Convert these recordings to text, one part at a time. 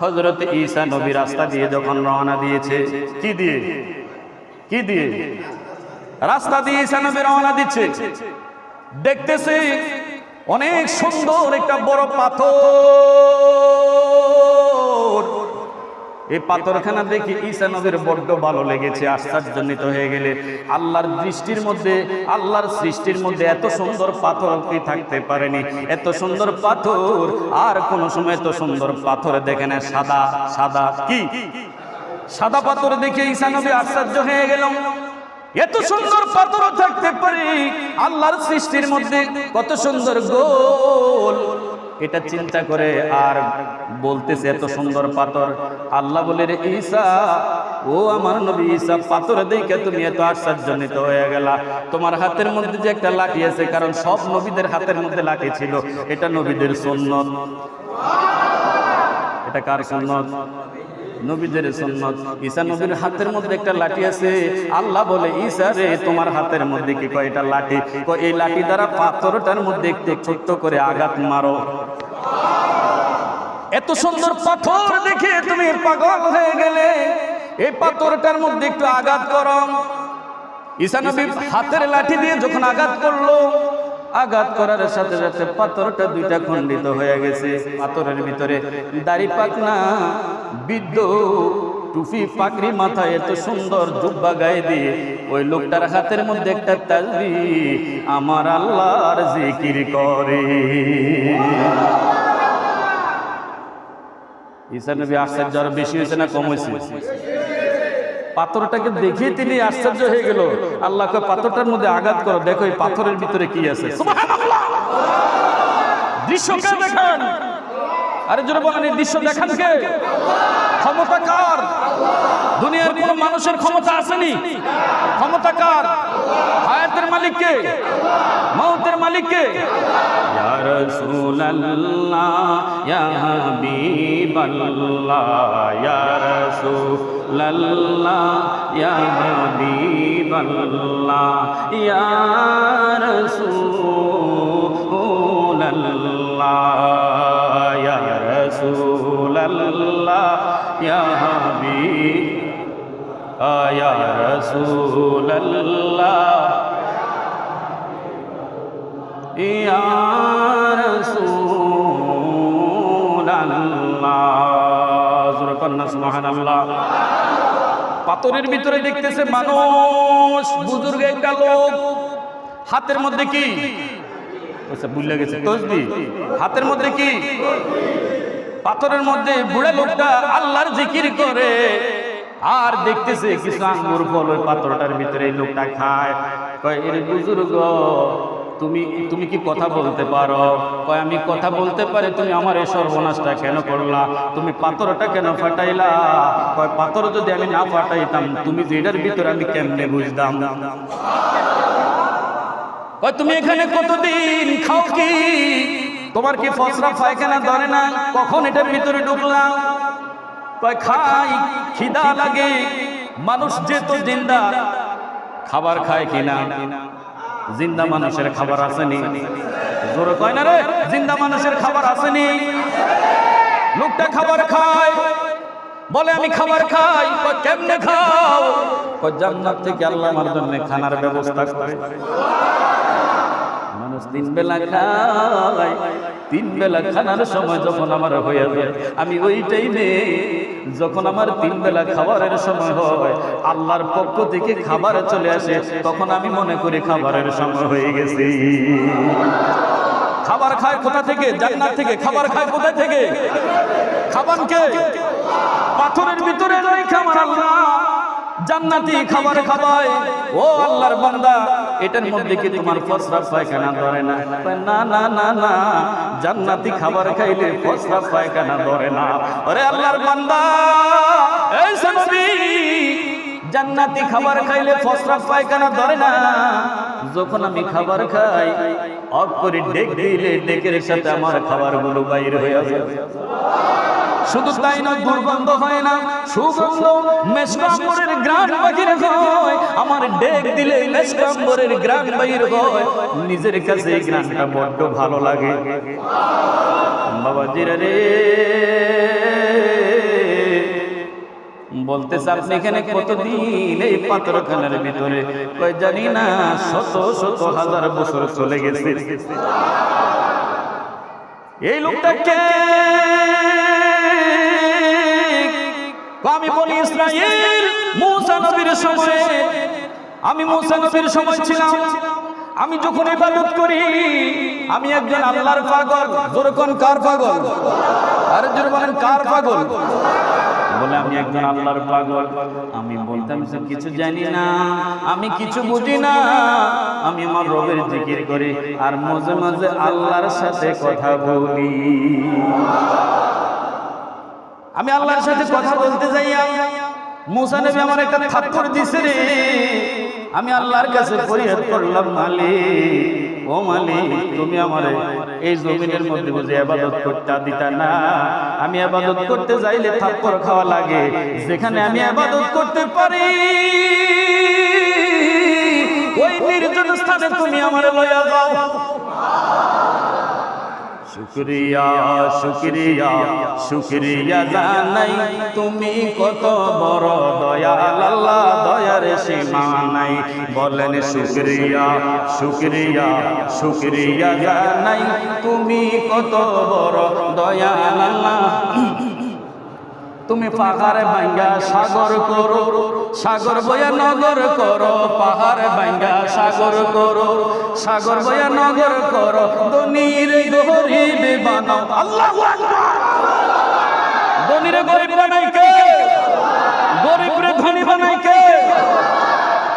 হজরত ঈসা নবী রাস্তা দিয়ে যখন রওনা দিয়েছে, কি দিয়ে? কি দিয়ে? রাস্তা দিয়ে ঈসা নবী রওনা দিচ্ছে। দেখতেছে অনেক সুন্দর একটা বড় পাথর। এই পাথরখানা দেখে ঈসা নবীর বড্ড ভালো লেগেছে, আশ্চর্যজনিত হয়ে গেলে। আল্লাহর দৃষ্টির মধ্যে, আল্লাহর সৃষ্টির মধ্যে এত সুন্দর পাথর কি থাকতে পারেনি? এত সুন্দর পাথর, আর কোন সময় এত সুন্দর পাথর দেখে না, সাদা সাদা, কি? সাদা পাথর দেখে ঈসা নবী আশ্চর্য হয়ে গেল। এত সুন্দর পাথর থাকতে পারে। আল্লাহর সৃষ্টির মধ্যে কত সুন্দর গোল। এটা চিন্তা করে আর বলতেছে এত সুন্দর পাথর। আল্লাহ বলে, রে ঈসা, ও আমার নবী ঈসা, পাথর দেখে তুমি এত আশ্চর্যজনিত হয়ে গেলা। তোমার হাতের মধ্যে যে একটা লাঠি আছে, কারণ সব নবীদের হাতের মধ্যে লাঠি ছিল, এটা নবীদের সুন্নত। এটা কার সুন্নত? নবীদের সুন্নত। ঈসা নবীর হাতের মধ্যে একটা লাঠি আছে। আল্লাহ বলে, ঈসা রে, তোমার হাতের মধ্যে কি কয় এটা লাঠি এই লাঠি দ্বারা পাথরটার মধ্যে একটু ছোট্ট করে আঘাত মারো। এত সুন্দর পাথর দেখে তুমি পাগল হয়ে গেলে। এই পাথরটার মধ্যে একটু আঘাত করো। ঈসা নবী হাতের লাঠি দিয়ে যখন আঘাত করল আঘাত করার সাথে সাথে পাথরটা দুইটা খণ্ডিত হয়ে গেছে। পাথরের ভিতরে দাড়ি পাকনা বিদ্য টুপি পাকড়ি মাথায় এত সুন্দর জুব্বা গায়ে দিয়ে ওই লোকটার হাতের মধ্যে একটা তাজবি আমার আল্লাহর জিকির করে। ঈসা নবী আশ্চর্য আরও বেশি হয়েছে না কম হয়েছে? পাথরটাকে দেখে তিনি আশ্চর্য হয়ে গেল। আল্লাহকে পাথরটার মধ্যে আঘাত করো। দেখো এই পাথরের ভিতরে কি আছে? সুবহানাল্লাহ! দৃশ্য দেখান? আরে জোরে বলেন এই দৃশ্য দেখান কে? ক্ষমতা কার? দুনিয়ার কোন মানুষের ক্ষমতা আসেনি ক্ষমতা কার? হায়াতের মালিক কে মৌতের মালিক কে ইয়া রাসূলুল্লাহ পাথরের ভিতরে দেখতেছে মানুষ, বুজুর্গ একটা লোক। হাতের মধ্যে কি? আচ্ছা গেছে হাতের মধ্যে কি? পাথরের মধ্যে বুড়া লোকটা আল্লাহর জিকির করে। আর দেখতেছে কিছু আঙ্গুর ফল ওই পাথরটার ভিতরে লোকটা খায়। বুজুর্গ তুমি তুমি কি কথা বলতে পারো? কয়, আমি কথা বলতে পারি, তুমি আমার এই সর্বনাশটা কেন করলা? তুমি পাথরটা কেন ফাটাইলা? কয়, পাথর যদি আমি না ফাটাইতাম, তুমি যেটার ভিতরে আমি কেমনে বুঝতাম? কয়, তুমি এখানে কতদিন খাও কি? তোমার কি ফসরা পায়খানা ধরে না? কখন এটার ভিতরে ঢুকলাম? কয়, খাই, খিদা লাগে। মানুষ যে তো জিন্দা, খাবার খায় কিনা? জিন্দা মানুষের খাবার আসেনি। জোরে কয় না রে? জিন্দা মানুষের খাবার আসেনি। লোকটা খাবার খায়। বলে, আমি খাবার খাই। কেমনে খাও? জান্নাত থেকে আল্লাহ আমার জন্য খানার ব্যবস্থা করে। মানুষ তিন বেলা খায় তিন বেলা খানার সময় যখন আমার হয়ে যায়, আমি ওই টাইমে যখন আমার তিন বেলা খাবারের সময় হয়, আল্লাহর পক্ষ থেকে খাবার চলে আসে, তখন আমি মনে করি খাবারের সময় হয়ে গেছে। খাবার খায় কোথা থেকে? জান্নাত থেকে। খাবার খায় কোথা থেকে? খাবার কে পাথরের ভিতরে রয়ে খাবার আল্লাহ জান্নাতি খাবার খাবায় ও আল্লাহর বান্দা, এটার মধ্যে কি তোমার ফসরা পায়খানা ধরে না? না না না না, জান্নাতি খাবার খাইলে ফসরা পায়খানা ধরে না। আরে আল্লাহর বান্দা, এই নবী, জান্নাতি খাবার খাইলে ফসরা পায়খানা ধরে না। যখন আমি খাবার খাই অফ করে ডেক দিলে ডেকের সাথে আমার খাবারগুলো বাইরে হয়ে আসে শুধু তাই নয়, দুর্গন্ধ হয় না, সুগন্ধ মেসকাম্বরের গ্রান বাহির হয়। আমার ডেক দিলে মেসকাম্বরের গ্রান বাহির হয়। নিজের কাছে এই গ্রানটা বড্ড ভালো লাগে। বাবা জিরা রে। বলতেছে এখানে কতদিন এই পাথরখানার ভিতরে? জানি না, শত শত হাজার বছর চলে গেছে। এই লোকটাকে আমি বলি ইসরায়েল মুসা নবীর সময়ে আমি মুসা নবীর সময় ছিলাম। আমি যখন ইবাদত করি, আমি একজন আল্লাহর পাগল। যেরকম কার পাগল? আরে জোরে বলেন, কার পাগল? বলে, আমি একজন আল্লাহর পাগল। আমি বলতাম যে কিছু জানি না। আমি কিছু বুঝি না। আমি আমার রবের জিকির করি আর মাঝে মাঝে আল্লাহর সাথে কথা বলি। আমি আল্লাহর সাথে কথা বলতে যাই মুসা নবী আমার একটা থাপ্পড় দিছে রে। আমি আল্লাহর কাছে ফরিয়াদ করলাম, মালিক, ও মালিক, তুমি আমার এই জমিনের মধ্যে বুঝে আবাদত করতে দিতা না। আমি আবাদত করতে যাইলে থাপ্পড় খাওয়া লাগে, যেখানে আমি আবাদত করতে পারি। ওই নির্জন স্থানে তুমি আমার লয়া যাও। শুক্রিয়া শুক্রিয়া শুক্রিয়া জানাই তুমি কত বড় দয়াল, আল্লাহ দয়ার সীমা নাই। বলেন শুক্রিয়া শুক্রিয়া শুক্রিয়া জানাই তুমি কত বড় দয়াল, আল্লাহ তুমি পাহাড়ে ভাঙ্গা সাগর করো, সাগর বয়া নগর করো, পাহাড়ে ভাঙ্গা সাগর করো, সাগর বয়া নগর করো দনির গরিব বানাও। আল্লাহ দনির গরিব বানাই কে? গরিব রে ধনী বানাই কে?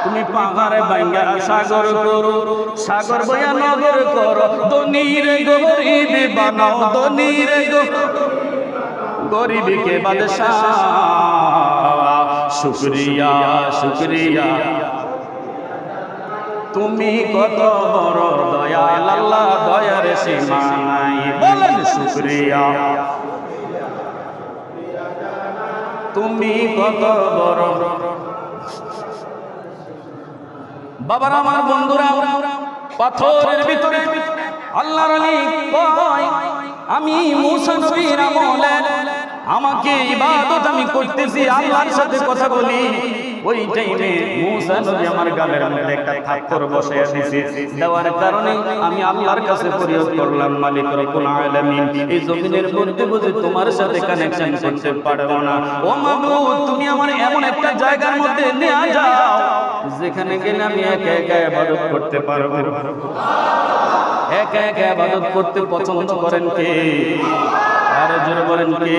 তুমি পাহাড়ে ভাঙ্গা সাগর করো, সাগর বয়া নগর করো দনির গরিব বানাও দনির গরিব গরিবকে বাদশাহ। শুক্রিয়া শুক্রিয়া। তুমি কত বড় দয়াল আল্লাহ দয়ার সীমা নাই বলেন শুক্রিয়া। তুমি কত বড়। বাবার আমার বন্ধুরা পাথরের ভিতরে আল্লাহর আলী কয় আমি মুসা নবীর আমলে আমাকে ইবাদত আমি করতেছি আল্লাহর সাথে কথা বলি। ওই টাইমে মুসা নবী আমার গালের মধ্যে একটা থাপ্পড় বসাইয়া দিয়েছে। দেওয়ার কারণে আমি আল্লাহর কাছে ফরিয়াদ করলাম মালিক রব্বুল আলামিন এই জমিনের মধ্যে বুঝে তোমার সাথে কানেকশন করতে পারব না। ও মাবুদ তুমি আমার এমন একটা জায়গার মধ্যে নিয়ে যাও যেখানে গেলে আমি একা একা ইবাদত করতে পারব। সুবহানাল্লাহ একা একা ইবাদত করতে পছন্দ করেন কে? আরে জোরে বলেন কে?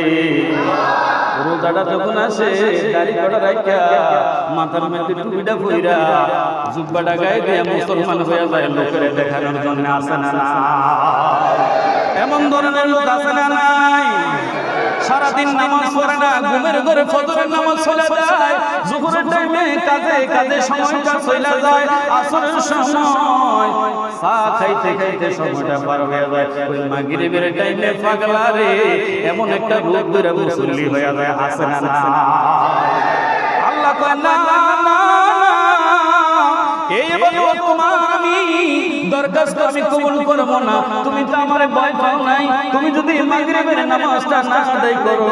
রোজাটা যখন আসে, দাড়ি কটা রাখা মাথার মধ্যে টুপিটা ফুইরা জুব্বাটা গায়ে দিয়ে মুসলমান হয়ে যায়, লোকের দেখানোর জন্য আসে না। এমন ধরনের লোক আসে না, নাই। সারাদিন নামাজ পড়ে না, ঘুমের ঘরে ফজরের নামাজ চলে যায়, জোহরের টাইমে কাজে কাজে সময়টা চলে যায়, আসরের সময় চা খাইতে খাইতে সময়টা পার হয়ে যায়। ওই মাগরিবের টাইমে পাগলা রে, এমন একটা রূপ ধরে মুসল্লি হয়ে যায়, আসে না আল্লাহ কয়, না এই বলো তোমার আমি দরখাস্ত আমি কবুল করব না। তুমি তো আমার ভয় পাও নাই। তুমি যদি মাগরিবের নামাজটা না আদায় করো,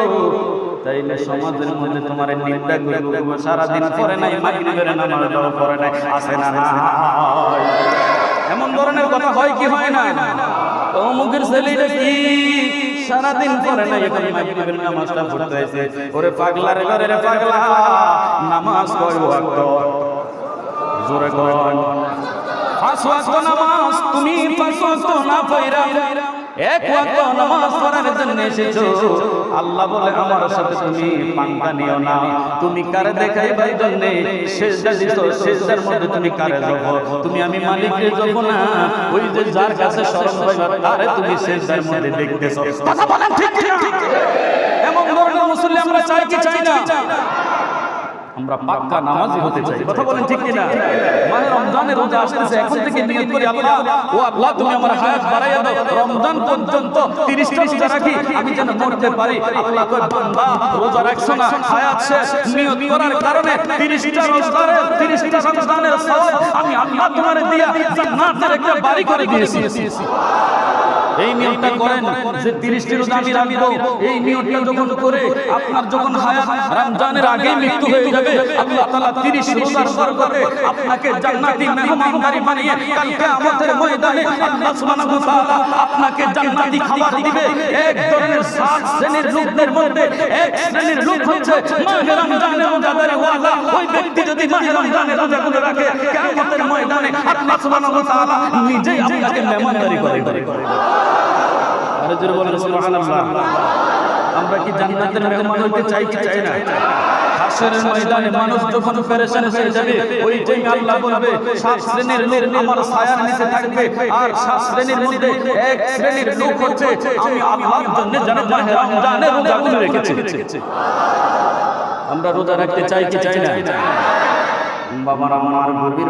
তাইলে সমাজের মধ্যে তোমার নিন্দা করব সারা দিন পরে নাই, মাগরিবের নামাজটাও পরে নাই, আসে না। না এমন ধরনের কথা হয় কি হয় না? অমুকের ছেলেটা কি? সারাদিন পরে নাই, এখন নামাজটা পড়তে হয়েছে পাগলা রে ঘরে পাগলা, নামাজ জোরে পাঁচ ওয়াক্ত তুমি পাঁচ ওয়াক্ত না জন্য এসেছ। তুমি পাঙ্গা নিও না। তুমি কারে দেখাইবার মধ্যে তুমি কারে যাব তুমি আমি মালিকের যাব না। ওই যে যার কাছে তুমি সেজদার মধ্যে দেখতেছো। এমন মুসলিম আমরা চাই কি চাই না? আমরা পাক্কা নামাজি হতে চাই। কথা বলেন ঠিক কিনা? মানে রমজানের রোজা আসতেছে এখন থেকে নিয়ত করি আল্লাহ ও আল্লাহ তুমি আমার হায়াত বাড়াইয়া দাও। রমজান পর্যন্ত 30 টা রোজা রাখি আমি যেন মরতে পারি আল্লাহ কয় বান্দা রোজা রাখছো না হায়াত শেষ নিয়ত করার কারণে 30 টা রোজার 30 টা রমজানের সওয়াব আমি আল্লাহ তোমারে দিয়া জান্নাতের একটা বাড়ি করে দিয়েছি। এই নিয়তটা করেন যে 30 টি রোজা আমি রাখব এই নিয়তটা যখন করে আপনার যখন হায়াত রমজানের আগে মৃত্যু হয়ে যাবে। আল্লাহ তাআলা 30 রোজার বরকতে আপনাকে জান্নাতি মেহমানদারি বানিয়ে কাল কিয়ামতের ময়দানে আল্লাহ সুবহানাহু ওয়া তাআলা আপনাকে জান্নাতি খাবার দিবে। এক ধরনের সাত শ্রেণির লোকদের মধ্যে এক শ্রেণির লোক হচ্ছে মাহে রমজানের রোজাদারে ওয়ালা। ওই ব্যক্তি যদি মাহে রমজানের রোজাগুলো রাখে কিয়ামতের ময়দানে আল্লাহ সুবহানাহু ওয়া তাআলা নিজেই আপনাকে মেহমানদারি করে আমরা কি জান্নাতের মেহমান হইতে চাই কি চাই না? হাসরের ময়দানে মানুষ যখন পেরেশান হয়ে যাবে, ওই আল্লাহ বলবে, সাত শ্রেণির লোক আমার ছায়ার নিচে থাকবে, আর সাত শ্রেণির মধ্যে এক শ্রেণির লোক হচ্ছে, আমি আল্লাহর জন্য রোজাগুলো রেখেছি। আমরা রোজা রাখতে চাই কি চাই না? বাবার আমার গভীর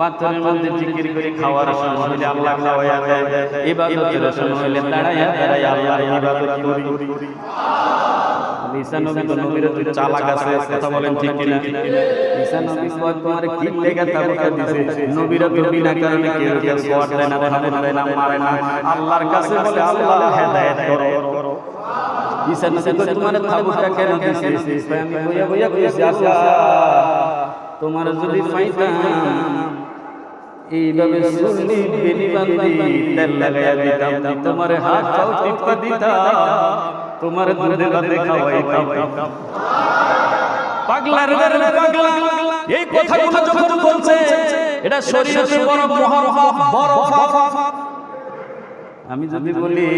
পাথরের মধ্যে জিকির করে খাওয়ার সময় হলে আল্লাহ খাওয়ায়া। দেয় ইবাদতের সময় হলে দাঁড়ায়া দাঁড়ায়া আল্লাহর ইবাদত করি ঈসা নবী তো নবীর তো চালাক আছে কথা বলেন ঠিক কিনা? ঈসা নবী তোমার কি লেগে তাবুকা দিছে। নবীরা তো বিনা কারণে কেউ কেউ সোয়াট দেয় না খামত দেয় না মারে না। আল্লাহর কাছে বলে আল্লাহ হেদায়েত করো। ঈসা নবী কয় তোমার তাবুকা কেন দিছে? আমি বইয়া বইয়া কইছি আল্লাহ তোমার যদি পাইতাম এইভাবে সুন্নি বেনি বান্ধি তেল লাগাইয়া দিতাম তোমার হাত পাও টিপা দিতাম তোমার দুধে খাওয়াই খাওয়াই রে পাগলা এই কথাগুলো যখন বলছে এটা শরীয়তে বড় মহা বড় আমি যদি বলি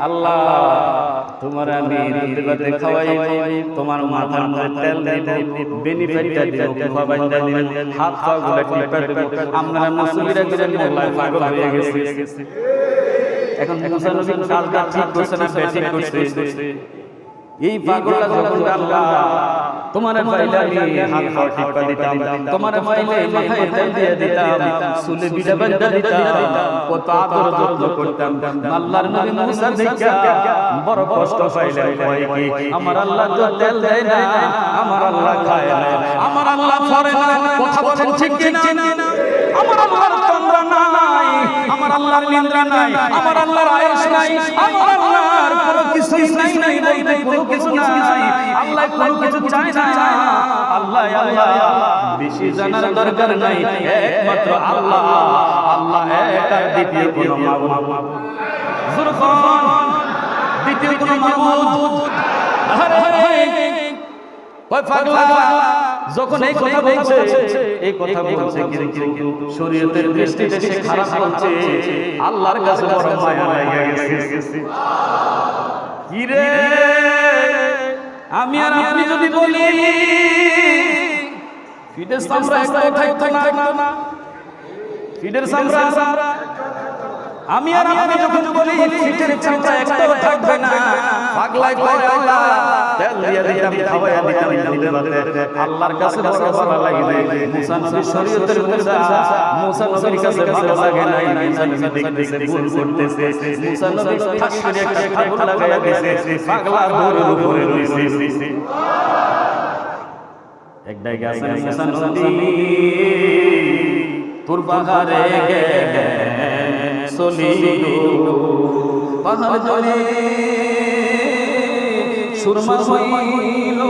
আল্লাহ তোমার আমি দুধে খাওয়াই, তোমার মাথার মধ্যে তেল দিব বেনিফিটটা দিব বাইন্দা দিব হাত পা গুলো টিপা দিব। আমরা মুসলিরা করে মোল্লায় পাগল হয়ে গেছে। এখন মুসা নবী কাজটা ঠিক করছে না ব্যাটিং করছে। এই পাগলটা যখন আল্লাহ তোমার পাইলে আমি হাত পা টিপা দিতাম। তোমার পাইলে মাথায় তেল দিয়ে দিতাম। সুলে বিড়া বান্ধা দিতাম। কত আদর যত্ন করতাম। আল্লাহর নবী মুসা দেখা বড় কষ্ট পাইলে কয় কি? আমার আল্লাহ তো তেল দেয় না। আমার আল্লাহ খায় না। আমার আল্লাহ ফরে না। কথা বলেন ঠিক কি না আমার আল্লাহর তন্দ্রা নাই। আমার আল্লাহর নিন্দ্রা নাই। আমার আল্লাহর আয়েশ নাই। আমার আল্লাহর কোনো কিছু নাই নাই বলতে কোনো কিছু নাই। আল্লাহ কোনো কিছু চায় না। আল্লাহ আল্লাহ, বেশি জানার দরকার নাই। একমাত্র আল্লাহ। আল্লাহ এক আর দ্বিতীয় কোনো মাবুদ। দ্বিতীয় কোনো মাবুদ। আরে। কয় পাগলা যখন এই কথা বলছে এই কথা বলছে কিন্তু শরীয়তের দৃষ্টিতে সে খারাপ বলছে। আল্লাহর কাছে বড় মায়া লেগে গেছে। কি রে? আমি আর আপনি যদি বলি ফিডের সামরা একটাও থাকতো না। ফিডের সামরা আমি আর আপনি যখন বলি ফিটের চামড়া একটাও থাকবে না। পাগলাই কয় আল্লাহ তেল দিয়া দিতাম খাওয়াইয়া দিতাম দুধে ভাতে আল্লাহর কাছে বড় ভালো লাগে মুসা নবী শরীয়তের মুসা মুসা নবীর কাছে ভালো লাগে নাই মুসা নবী দেখতেছে ভুল করতেছে। মুসা নবী ঠাস করে একটা খাবুল লাগাইয়া দিয়েছে পাগলার দৌড়ের উপরে রইছে। এক ডাইগে আছে মুসা নবী। তোর পাহাড়ে গে চলিল পাহাড় জলে সুরমা হইল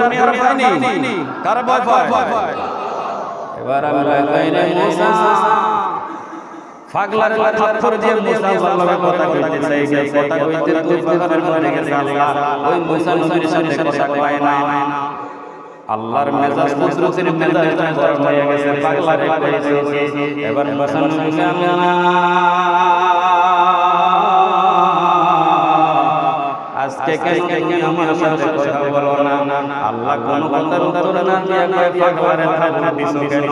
দুনিয়ার আখেরার ভয় কার এবার আল্লাহ কইরে মুসা। ফাগলার পাথর দিয়ে মুসা আল্লাহর কথা কইতেছে এই কথা কইতে তুই পাথরের পরে গেছে আল্লাহ। ওই মুসা নবীর সাথে কথা কয় না। আল্লাহর মেজাজ কুদরতের মেজাজ গরম হয়ে গেছে। পাগলারে কইছে এবার মুসা নবী আজকে কালকে তুমি আমার সাথে কথা বলো না আল্লাহ কোন কথার উত্তর না দিয়ে কয় পাগলারে থাকতে দিছো কেন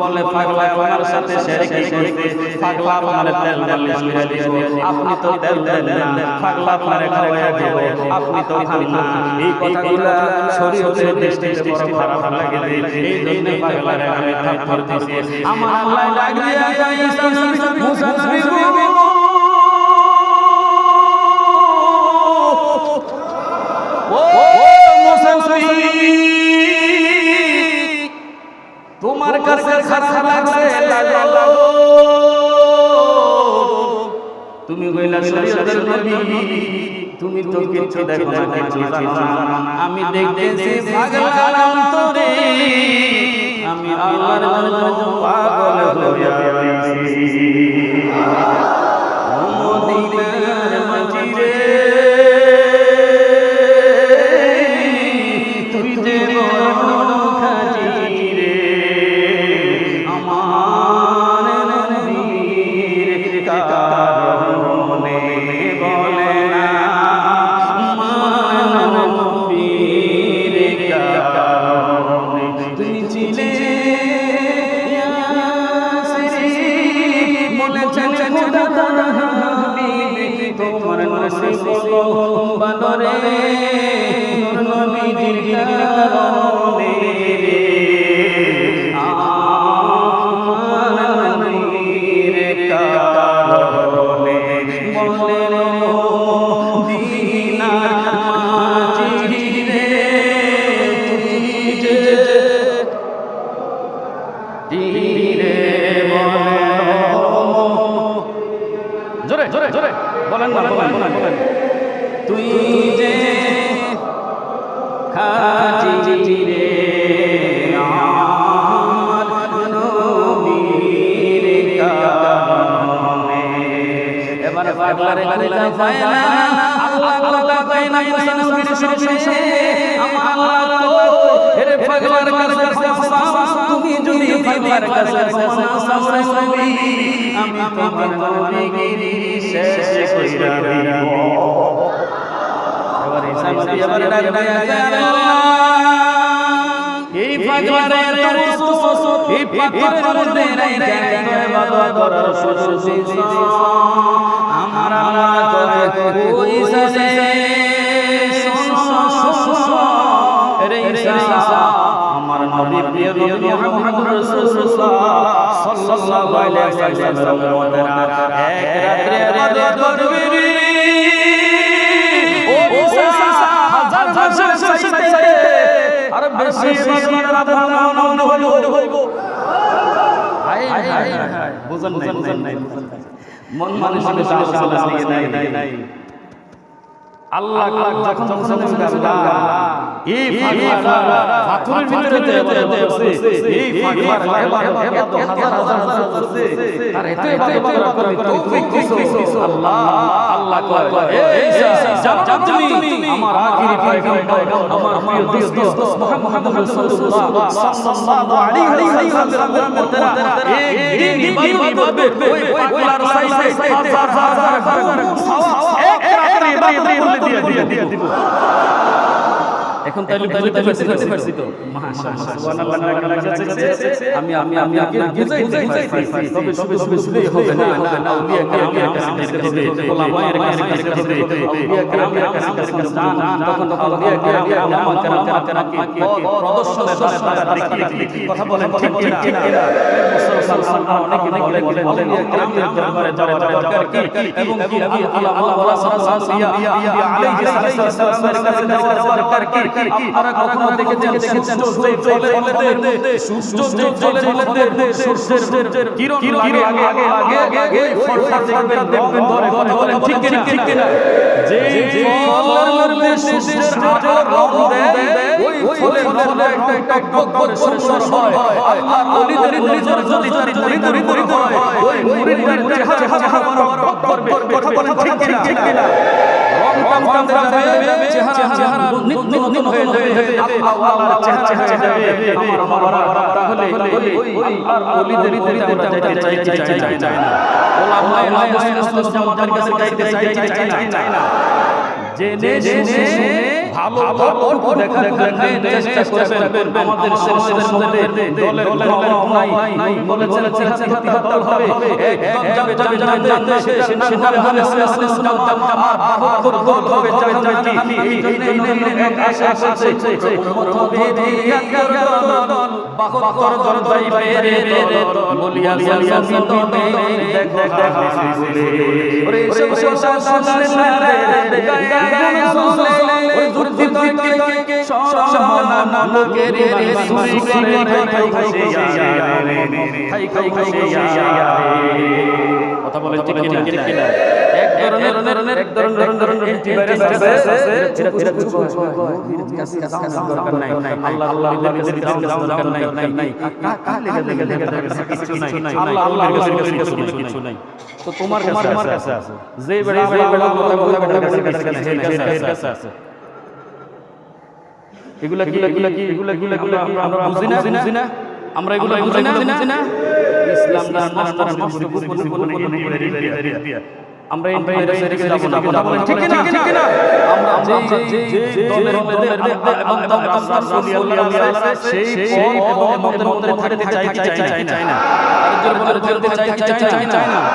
বলে পাগলা আমার সাথে শিরক করতে পাগলা আমার তেল মালিশ করে দিছো আপনি তো তেল দেন না পাগলা আপনারে খাওয়ায়া দিব আপনি তো খান না এই কথাগুলো শরীয়তের দৃষ্টিতে বড় খারাপ লাগে এই জন্য পাগলারে আমি থাপ্পড় দিছি আমার আল্লাহ লাগিয়া যাইছে মুসা তোমার কাছে খারাপ লাগছে লাগো তুমি কইলা শরীয়তের নবী তুমি তো কিছু দেখো না কিছু জানো না আমি দেখতেছি অন্তরে। আমি আল্লাহর জন্য পাগল হয়ে নবী আমি তোমার শেষ কইরা দিব এবারে ডাক এই এই নাই বাবা আমার আল্লাহ রে ঈসা প্রিয় নবী মুহাম্মদ রাসূলুল্লাহ সাল্লাল্লাহু আলাইহি ওয়াসাল্লামের উম্মতেরা এক রাত্রে ইবাদত করবে ও ঈসা হাজার হাজার সাইতে আর বেশি ইবাদত ভালো হলো। হইবো হাই হাই বুঝন নাই বুঝন নাই। মন মানুষের আল্লাহ নাই। নাই। আল্লাহ যখন এই পাথরের ভিতরে এই হাজার আর এত আল্লাহ আল্লাহ এই তুমি আমার আমার প্রিয় দোস্ত মুহাম্মদ রাসূলুল্লাহ সাল্লাল্লাহু আলাইহি ওয়াসাল্লাম এক দিন ইবাদত হবে ওই পাগলার সাইজে হাজার হাজার হাজার এক রাত্রে ইবাদত করলে দিয়ে দিব। এখন তাহলে বুঝতে পারছি বুঝতে পারছি তো সুবহানাল্লাহ আমি আমি আমি আমি বুঝাইতে পারছি তবে সবে সবে শুনে হবে না আউলিয়া কেরামের কাছে হবে ওলামায়ের কাছে হবে আউলিয়া কেরামের কাছে জান তখন তখন আউলিয়া কেরাম ওলামা কেরাম কেরামকে প্রদর্শনের দ্বারা দেখিয়ে কথা বলেন ঠিক ঠিক না মুসলমান অনেকে বলে বলে আউলিয়া কেরামের দরবারে যাওয়া দরকার কি এবং কি আল্লাহ আল্লাহ সাল্লাল্লাহু আলাইহি ওয়াসাল্লামের কাছে যাওয়া দরকার কি আপনারা কখনো দেখেছেন দেখেছেন সূর্য জলের মধ্যে সূর্যের কিরণ লাগে আগে আগে আগে ওই ফলটা দেখবেন দেখবেন ধরে কথা বলেন ঠিক কিনা ঠিক কিনা যে ফলের মধ্যে সূর্যের আলো রং দেয় ওই ফুলের মধ্যে একটা একটা টক টক করে সুন্দর হয় আল্লাহর ওলিদের নজর যদি তরি তরি তরি হয় ওই মুরিদের চেহারা চেহারা বরক করবে কথা বলেন ঠিক কিনা ঠিক কিনা পাল্টে যাবে চেহারা চেহারা নিত্য নতুন হয়ে যাবে আল্লাহ আল্লাহ চেহারা চেহারা যাবে আমার আমার তাহলে ওই আল্লাহর ওলিদের ওলিদের আমরা যেতে চাই চাই চাই চাই না ওলামায়ে আহলে সুন্নাত জামাতের কাছে যাইতে চাই চাই চাই চাই না জেনে জেনে ভালো ভালো দেখা দেখা চেষ্টা করবেন আমাদের সমাজের মধ্যে দলের দলের নাই বলেছেন চেহারা চেহারা হবে একদম যাবে যাবে যাবে যাবে হলে হলে সুন্নাত জামাত আর দল হবে যাবে যাবে এই জন্য এক আশা আছে উম্মত হবে দিয়া দল বাহত্তর দল যাইবে রে দল বলিয়া বলিয়া নবী দেখ দেখ দেখ ওরে সে সে রে গায়া ওই দুর্দি কথা বলেন এক ধরনের এক ধরনের অ্যান্টিভাইরাস আছে এটা এটা দরকার নাই আল্লাহ আল্লাহ দরকার নাই নাই আল্লাহ আল্লাহ কাছে নাই তো তোমার কাছে আছে যে বেড়া বেড়া বেড়া কথা কাছে কাছে আছে এগুলা কি এগুলা কি এগুলা কি এগুলা আমরা আমরা বুঝি না বুঝি না আমরা এগুলা বুঝি না বুঝি না ইসলাম না নষ্ট নষ্ট গোপনে গোপনে গোপনে আমরা ঠিক না ঠিক না যে দলের এবং সেই সেই মধ্যে থাকতে চাই চাই চাই না চাই না